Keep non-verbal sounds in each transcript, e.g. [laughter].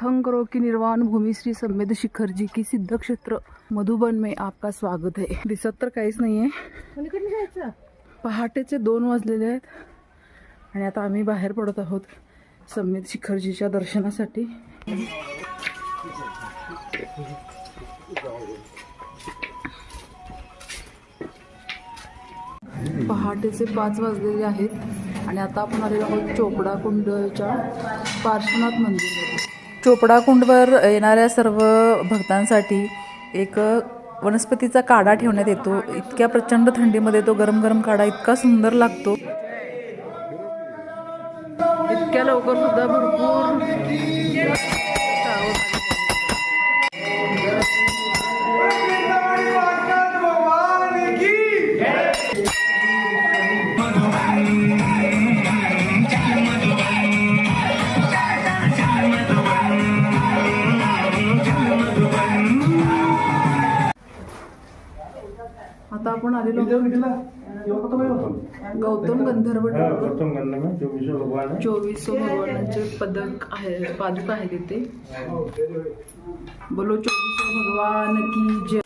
तीर्थंकरों की निर्वाण भूमी श्री सम्मेद शिखर जी की सिद्ध क्षेत्र मधुबन में आपका स्वागत है। दिसत तर काहीच नाहीये. पहाटेचे दोन वाजलेले आहेत आणि आता आम्ही बाहेर पडत आहोत सम्मेद शिखरजीच्या दर्शनासाठी. पहाटेचे पाच वाजलेले आहेत आणि आता आपण आलेलो आहोत चोपडा कुंडच्या पार्श्वनाथ मंदिर चोपडाकुंडवर येणाऱ्या सर्व भक्तांसाठी एक वनस्पतीचा काढा ठेवण्यात येतो. इतक्या प्रचंड थंडीमध्ये तो गरम गरम काढा इतका सुंदर लागतो. इतक्या लवकर सुद्धा आलेलो गौतम गंधर्व. गौतम गंध में जो विश्व भगवान है चोवीसो भगवानांचे पदक आहे पादुका आहे तिथे बोलो चोवीसो भगवान की जय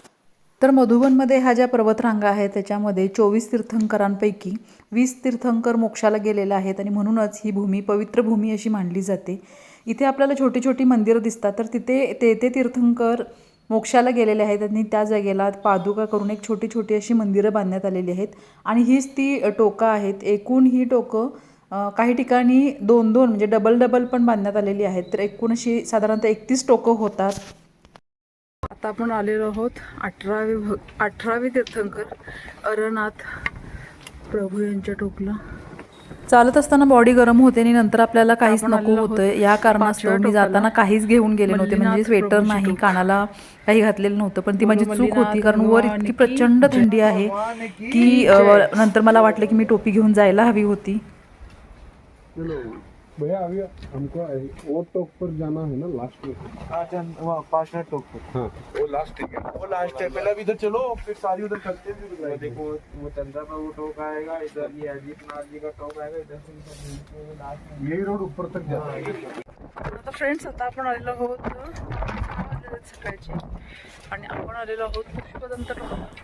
तर मधुबनमध्ये ह्या ज्या पर्वतरांगा आहेत त्याच्यामध्ये चोवीस तीर्थंकरांपैकी वीस तीर्थंकर मोक्षाला गेलेले आहेत आणि म्हणूनच ही भूमी पवित्र भूमी अशी मानली जाते. इथे आपल्याला छोटी छोटी मंदिरं दिसतात तर तिथे ते ते तीर्थंकर मोक्षाला गेलेले आहेत आणि त्या जागेला पादुका करून एक छोटी छोटी अशी मंदिरं बांधण्यात आलेली आहेत. आणि हीच ती टोकं आहेत. एकूण ही टोकं काही ठिकाणी दोन दोन म्हणजे डबल डबल पण बांधण्यात आलेली आहेत. तर एकूण अशी साधारणतः एकतीस टोकं होतात. आता आपण आलेलो आहोत अठरावे भ अठरावे तीर्थंकर अरनाथ प्रभू यांच्या टोकला. चालत असताना बॉडी गरम होते आणि नंतर आपल्याला काहीच नको होतं या कारणास्तव मी जाताना काहीच घेऊन गेले नव्हते. म्हणजे स्वेटर नाही कानाला काही घातलेलं नव्हतं पण ती माझी चूक होती कारण वर इतकी प्रचंड थंडी आहे की नंतर मला वाटलं की मी टोपी घेऊन जायला हवी होती. भैया अभी हमको वो टॉप पर जाना है ना लास्ट में? पाँच मिनट टोक पर। हाँ। वो लास्ट है वो लास्ट है पहले अभी इधर चलो फिर सारी उधर करते हैं फिर वो देखो वो चंद्रा का वो टोक आएगा इधर ये अजीत नाथ जी का टोक आएगा इधर से इधर लास्ट में। यही रोड ऊपर तक जाता है। आता फ्रेंड्स आता आपण आलेलो आहोत. सकाळची आणि आपण आलेलो आहोत पुष्पदंत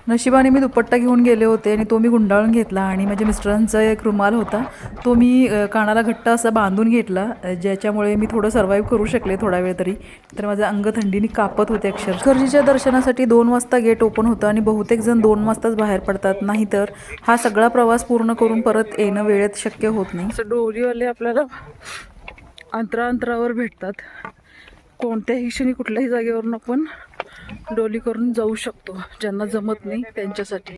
नशिबाने मी दुपट्टा घेऊन गेले होते आणि तो मी गुंडाळून घेतला आणि माझ्या मिस्टरांचा एक रुमाल होता. तो मी कानाला घट्ट असा बांधून घेतला ज्याच्यामुळे मी थोडं सर्वाईव्ह करू शकले थोडा वेळ तरी. तर माझं अंग थंडीने कापत होते अक्षर खर्जीच्या दर्शनासाठी दोन वाजता गेट ओपन होतं आणि बहुतेक जण दोन वाजताच बाहेर पडतात. नाहीतर हा सगळा प्रवास पूर्ण करून परत येणं वेळेत शक्य होत नाही. असं डोरीवाले आपल्याला अंतरांतरावर भेटतात. कोणत्याही क्षणी कुठल्याही जागेवरून आपण डोली करून जाऊ शकतो ज्यांना जमत नाही त्यांच्यासाठी.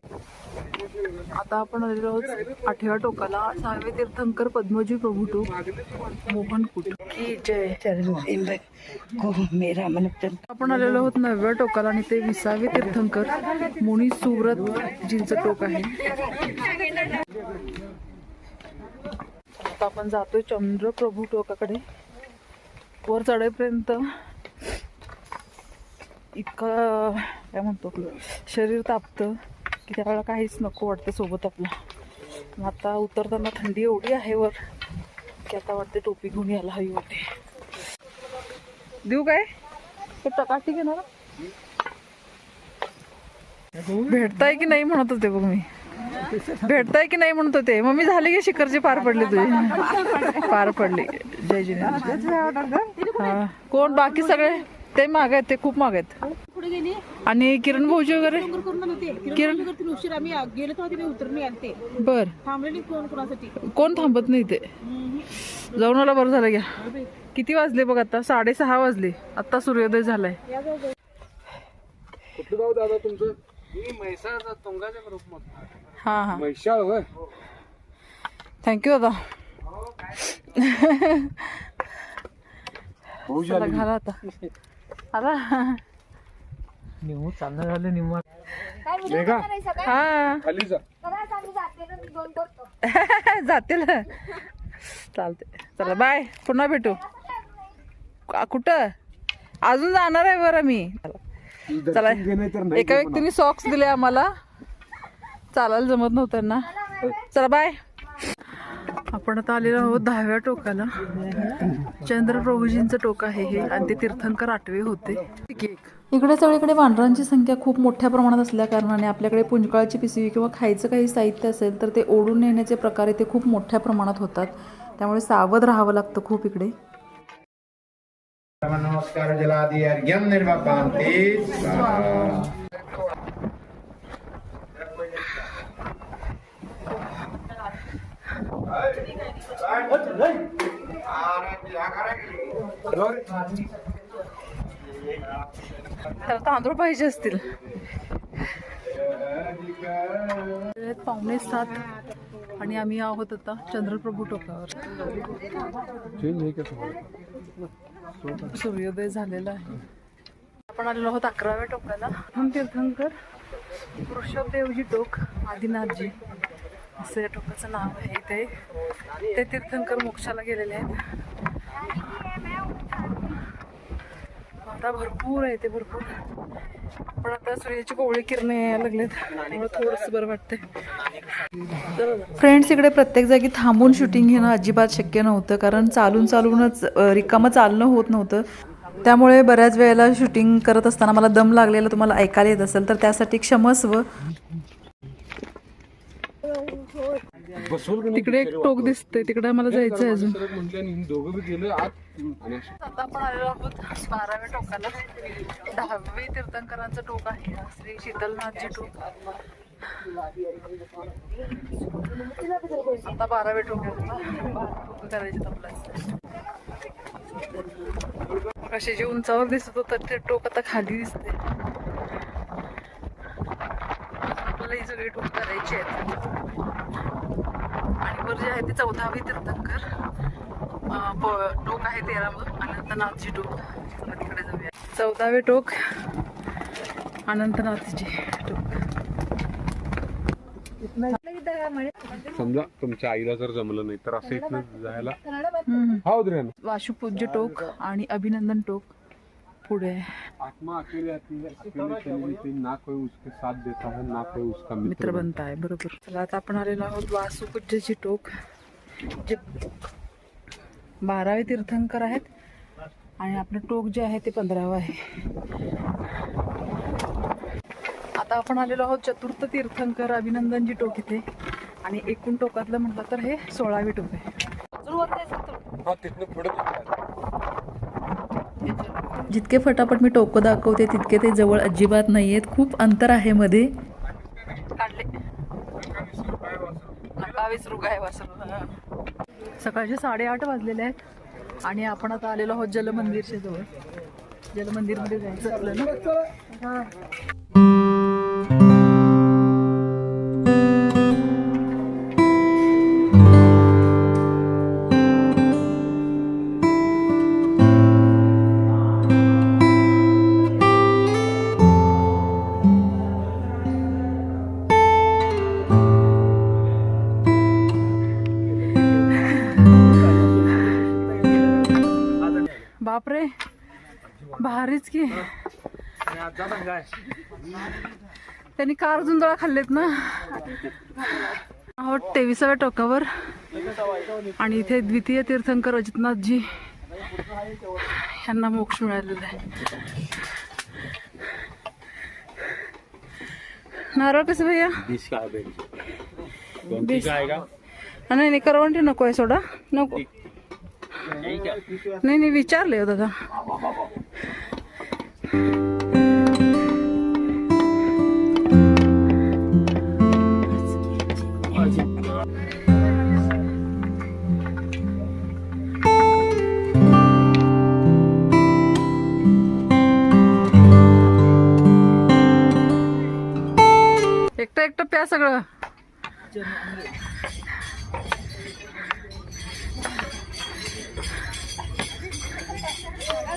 आता आपण आलेलो आहोत आठव्या टोकाला सहावे तीर्थंकर पद्मजी प्रभू टोक मोहनकूट की जय मेरा मन चल आपण आलेलो आहोत नवव्या टोकाला आणि ते विसावे तीर्थंकर मुनी सुव्रत जींचं टोक आहे. आता आपण जातोय चंद्रप्रभू टोकाकडे. वर चढेपर्यंत इतकं काय म्हणतो आपलं शरीर तापतं की त्यावेळेला काहीच नको वाटतं सोबत आपलं. आता उतरताना थंडी एवढी आहे वर की आता वाटते टोपी घेऊन यायला हवी होती. देऊ काय? ते टकाटी घेणार? भेटताय की नाही म्हणत होते बघ मी. भेटताय की नाही म्हणत होते. मम्मी झाली की शिखरची पार पडली तुझी. पार पडली. जय जिने हा. कोण? बाकी सगळे? ते माग आहेत ते खूप माग आहेत. पुढे गेली? आणि किरण भाऊजी वगैरे? करून किरण किरण? उशीर. आम्ही गेलो तेव्हा तिने बर. थांबलेली कोण कोणासाठी? कोण थांबत नाही ते? जाऊन आला बरं झालं घ्या. किती वाजले बघ आता? साडेसहा वाजले. आता सूर्योदय झालाय. कुठलं गाव दादा तुमचं? तुंगाच्या ग्रुप हा हा. होय? थँक्यू दादा. भाऊ [laughs] चला घाला आता. आला. निम्मू चांगलं झालं निम्मा. मेघा. हा. खाली जा. [laughs] जातील. चालते चला बाय. पुन्हा भेटू. कुठं? अजून जाणार आहे बरं मी. चला. एका व्यक्तीने सॉक्स दिले आम्हाला. चालायला जमत नव्हतं ना चला बाय. आपण आता आलेलो आहोत दहाव्या टोकाला. चंद्रप्रभूजींचं टोक आहे हे आणि ते तीर्थंकर आठवे होते. इकडे सगळीकडे वानरांची संख्या खूप मोठ्या प्रमाणात असल्या कारणाने आपल्याकडे पुंजकाळची पिशवी किंवा खायचं काही साहित्य असेल तर ते ओढून नेण्याचे प्रकार इथे खूप मोठ्या प्रमाणात होतात. त्यामुळे सावध राहावं लागतं खूप इकडे. नमस्कार त्याला तांदूळ पाहिजे असतील. पावणे सात आणि आम्ही आहोत आता चंद्रप्रभू टोकावर. सूर्योदय झालेला आहे. आपण आलेलो आहोत अकराव्या टोकाला. तीर्थंकर वृषभदेवजी टोक आदिनाथजी. असं या टोकाचं नाव आहे इथे. ते तीर्थंकर मोक्षाला गेलेले आहेत. आता भरपूर आहे ते भरपूर. पण आता सूर्याची कोवळी किरणे यायला लागलेत. त्यामुळे थोडंसं बरं वाटतंय. फ्रेंड्स इकडे प्रत्येक जागी थांबून शूटिंग घेणं अजिबात शक्य नव्हतं. कारण चालून चालूनच रिकामं चालणं होत नव्हतं. त्यामुळे बऱ्याच वेळेला शूटिंग करत असताना मला दम लागलेला तुम्हाला ऐकायला येत असेल तर त्यासाठी क्षमस्व. तिकडे एक टोक दिसते तिकडे मला जायचं आहे अजून. आत आपण आलेलो आहोत बाराव्या टोकाला दहावे तीर्थंकरांचं टोक आहे. श्री शीतलनाथजी टोक. आता बारावे टोक टोकं करायचे आपल्याला. कसे जे उंचावर दिसत होतं ते टोक आता खाली दिसते आपल्याला ही सगळी टोक करायची आहेत. आणि वर जे आहे ते चौदावे तीर्थंकर टोक आहे तेरावं अनंतनाथजी टोक. तिकडे जाऊया. चौदावे टोक अनंतनाथजी टोक. समजा तुमच्या आईला जर जमलं नाही तर असं इथनं जायला हा वाशुपूज्य टोक आणि अभिनंदन टोक. पुढे. आत्मा अकेले ना कोई उसके साथ देता है ना कोई उसका मित्र बनता आहे बरोबर. चला आता आपण आलेलो आहोत वासुपूज्यची टोक जे बारावे तीर्थंकर आहेत आणि आपलं टोक जे आहे ते पंधरावं आहे. आता आपण आलेलो आहोत चतुर्थ तीर्थंकर अभिनंदनजी टोक इथे. आणि एकूण टोकातलं म्हटलं तर हे सोळावे टोक आहे. अजून वर जायचं तर हा तिथनं पुढे जितके फटाफट मी टोकं दाखवते तितके ते जवळ अजिबात नाही आहेत खूप अंतर आहे मध्ये. सकाळचे साडेआठ वाजलेले आहेत आणि आपण आता आलेलो आहोत जलमंदिरच्या जवळ. जलमंदिरमध्ये जायचं आपल्याला. बापरे. भारीच की. त्यांनी कार जुंदळा खाल्लेत ना. आहोत तेविसाव्या टोकावर. आणि इथे द्वितीय तीर्थंकर अजितनाथजी यांना मोक्ष मिळालेला आहे. नारळ कसं भैया? नाही नाही करवंटी नको आहे सोडा. नको. नाही नाही विचारले हो दादा. एकटं एकटं प्या सगळं.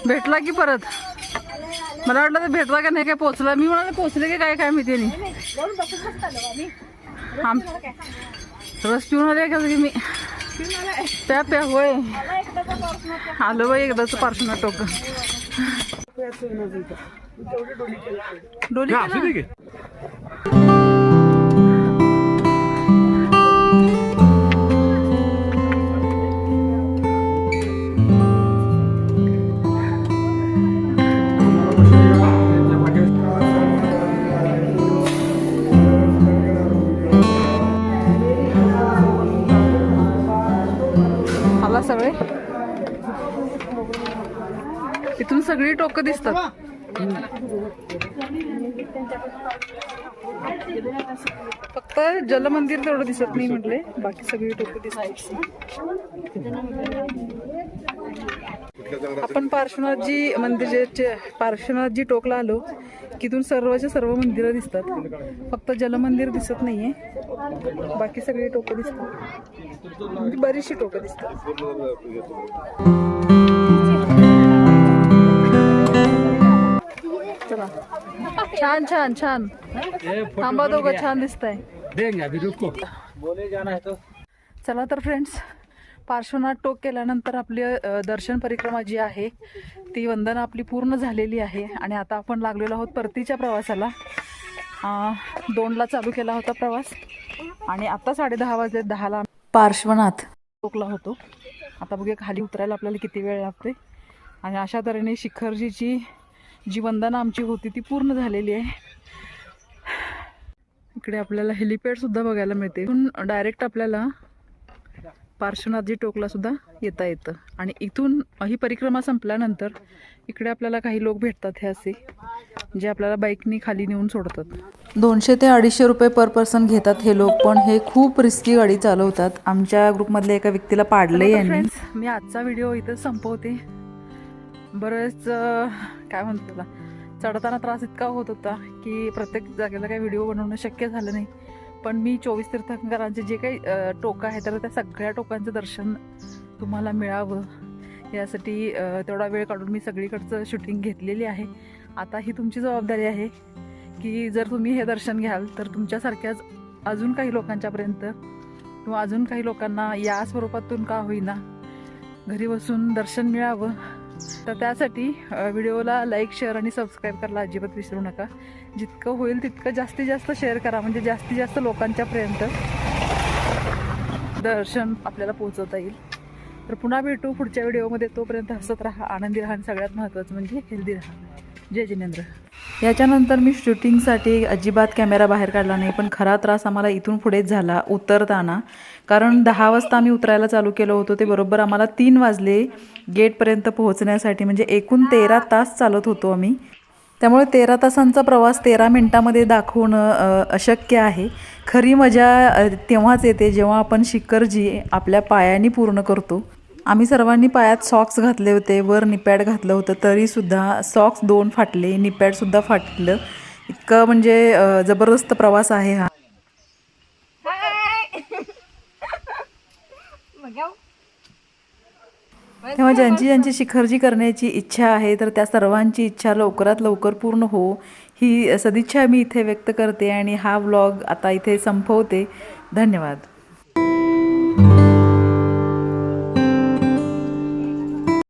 भेटला की परत? मला वाटलं तर भेटला का नाही काय पोचला मी म्हणाले पोचले की काय काय माहिती नाही आम रस पिऊन आले का मी? त्या प्या होय. आलो बाई एकदाच पार्श्वना टोक. डोली इथून सगळी टोकं दिसतात. फक्त जलमंदिर तेवढं दिसत नाही म्हटले बाकी सगळी टोकं दिसतात. आपण पार्श्वनाथजी मंदिर पार्श्वनाथजी टोकला आलो तिथून सर्वच्या सर्व मंदिरं दिसतात. फक्त जलमंदिर दिसत नाहीये बाकी सगळी टोकं दिसतात. बरीचशी टोकं दिसतात. चला छान छान छान. थांबा दोघं छान दिसतंय. चला तर फ्रेंड्स पार्श्वनाथ टोक केल्यानंतर आपली दर्शन परिक्रमा जी आहे ती वंदना आपली पूर्ण झालेली आहे. आणि आता आपण लागलेलो आहोत परतीच्या प्रवासाला. दोनला चालू केला होता प्रवास. आणि आता साडे दहा वाजले दहाला पार्श्वनाथ टोकला होतो. आता बघूया खाली उतरायला आपल्याला किती वेळ लागते आणि अशा तऱ्हेने शिखरजीची जी वंदना आमची होती ती पूर्ण झालेली आहे. इकडे आपल्याला हेलिपॅड सुद्धा बघायला मिळते. इथून डायरेक्ट आपल्याला पार्श्वनाथजी टोकला सुद्धा येता येतं. आणि इथून ही परिक्रमा संपल्यानंतर इकडे आपल्याला काही लोक भेटतात हे असे जे आपल्याला बाईकनी खाली नेऊन सोडतात. दोनशे ते अडीचशे रुपये पर पर्सन घेतात हे लोक पण हे खूप रिस्की गाडी चालवतात. आमच्या ग्रुपमधल्या एका व्यक्तीला पाडले यांनी. मी आजचा व्हिडिओ इथं संपवते. बरेच काय म्हणतो त्याला चढताना त्रास इतका होत होता की प्रत्येक जागेला काही व्हिडिओ बनवणं शक्य झालं नाही. पण मी चोवीस तीर्थंकरांचे जे काही टोकं आहे तर त्या सगळ्या टोकांचं दर्शन तुम्हाला मिळावं. यासाठी तेवढा वेळ काढून मी सगळीकडचं शूटिंग घेतलेली आहे. आता ही तुमची जबाबदारी आहे की जर तुम्ही हे दर्शन घ्याल तर तुमच्यासारख्याच अजून काही लोकांच्यापर्यंत किंवा अजून काही लोकांना या स्वरूपातून का होईना घरी बसून दर्शन मिळावं. तर त्यासाठी व्हिडिओला लाईक शेअर आणि सबस्क्राईब करायला अजिबात विसरू नका. जितकं होईल तितकं जास्तीत जास्त शेअर करा म्हणजे जास्तीत जास्त लोकांच्यापर्यंत दर्शन आपल्याला पोहोचवता येईल. तर पुन्हा भेटू पुढच्या व्हिडिओमध्ये तोपर्यंत हसत राहा. आनंदी राहा आणि सगळ्यात महत्त्वाचं म्हणजे हेल्दी राहा. जय जिनेंद्र. याच्यानंतर मी शूटिंगसाठी अजिबात कॅमेरा बाहेर काढला नाही पण खरा त्रास आम्हाला इथून पुढेच झाला उतरताना. कारण दहा वाजता आम्ही उतरायला चालू केलं होतं ते बरोबर आम्हाला तीन वाजले गेटपर्यंत पोहोचण्यासाठी म्हणजे एकूण तेरा तास चालत होतो आम्ही. त्यामुळे तेरा तासांचा प्रवास तेरा मिनटामध्ये दाखवणं अशक्य आहे. खरी मजा तेव्हाच येते जेव्हा आपण शिखरजी आपल्या पायाने पूर्ण करतो. आम्ही सर्वांनी पायात सॉक्स घातले होते वर निपॅड घातलं होतं तरीसुद्धा सॉक्स दोन फाटले निपॅडसुद्धा फाटलं. इतकं म्हणजे जबरदस्त प्रवास आहे हा. तेव्हा ज्यांची ज्यांची शिखरजी करण्याची इच्छा आहे तर त्या सर्वांची इच्छा लवकरात लवकर पूर्ण हो. ही सदिच्छा मी इथे व्यक्त करते आणि हा व्लॉग आता इथे संपवते. धन्यवाद.